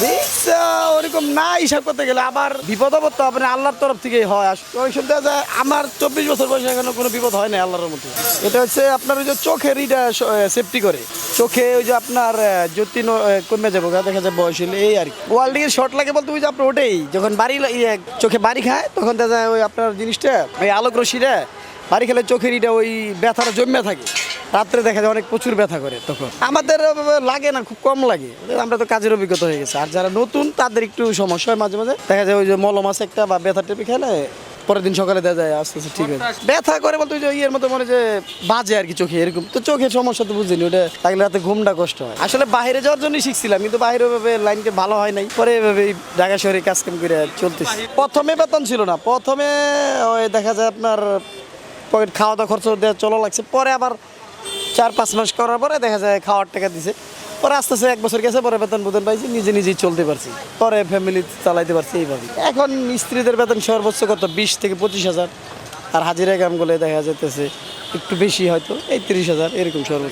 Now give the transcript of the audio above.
রিক্স ওরকম না হিসাব করতে গেলে আবার বিপদ আপদ তো আপনার আল্লাহর তরফ থেকেই হয়। দেখা যায় আমার চব্বিশ বছর বয়সে এখনও কোনো বিপদ হয় না আল্লাহর মধ্যে এটা হচ্ছে আপনার ওই যে চোখের ইটা সেফটি করে। চোখে ওই যে আপনার জ্যোতি কমে যাব দেখা যায় বয়স হলে এই আর কি। ওয়ার্ল্ডিং শর্ট লাগে বলতে ওই যে আপনার ওটাই যখন বাড়ি ইয়ে, চোখে বাড়ি খায় তখন দেখা যায় ওই আপনার জিনিসটা ওই আলোক রশ্মিটা বাড়ি খেলে চোখের ইটা ওই ব্যথাটা জমে থাকে। রাত্রে দেখা যায় অনেক প্রচুর ব্যথা করে তখন। আমাদের লাগে না, খুব কম লাগে। আমরা তো কাজের অভিজ্ঞতা হয়ে গেছে। আর যারা নতুন, তাদের একটু সমস্যা হয় মাঝে মাঝে। দেখা যায় ওই যে মলম আছে একটা, বা ব্যথা টেপি খেলে, পরের দিন সকালে দেখা যায়, আস্তে আস্তে ঠিক হয়ে ব্যথা করে বলতে যে ইয়ের মতো মনে যে বাজে আর কি চোখে, এরকম। তো চোখের সমস্যা তো বুঝিনি, ওটা থাকলে রাতে ঘুমটা কষ্ট হয়। আসলে বাইরে যাওয়ার জন্যই শিখছিলাম, কিন্তু বাইরে ভাবে লাইনকে ভালো হয় নাই। পরে এভাবে ঢাকা শহরে কাজ কাম করে চলতেছি। প্রথমে বেতন ছিল না। প্রথমে, ওই দেখা যায় আপনার, পকেট খাওয়া দাওয়া খরচ দেওয়া চলো লাগছে। পরে আবার চার পাঁচ মাস করার পরে দেখা যায় খাওয়ার টাকা দিছে। পরে আস্তে আস্তে এক বছর গেছে, পরে বেতন বেতন পাইছি, নিজে নিজেই চলতে পারছি। পরে ফ্যামিলি চালাইতে পারছি এইভাবে। এখন স্ত্রীদের বেতন সর্বোচ্চ কত? বিশ থেকে পঁচিশ হাজার। আর হাজিরা করলে দেখা যেতেছে একটু বেশি হয়তো, এই তিরিশ হাজার, এরকম সর্বোচ্চ।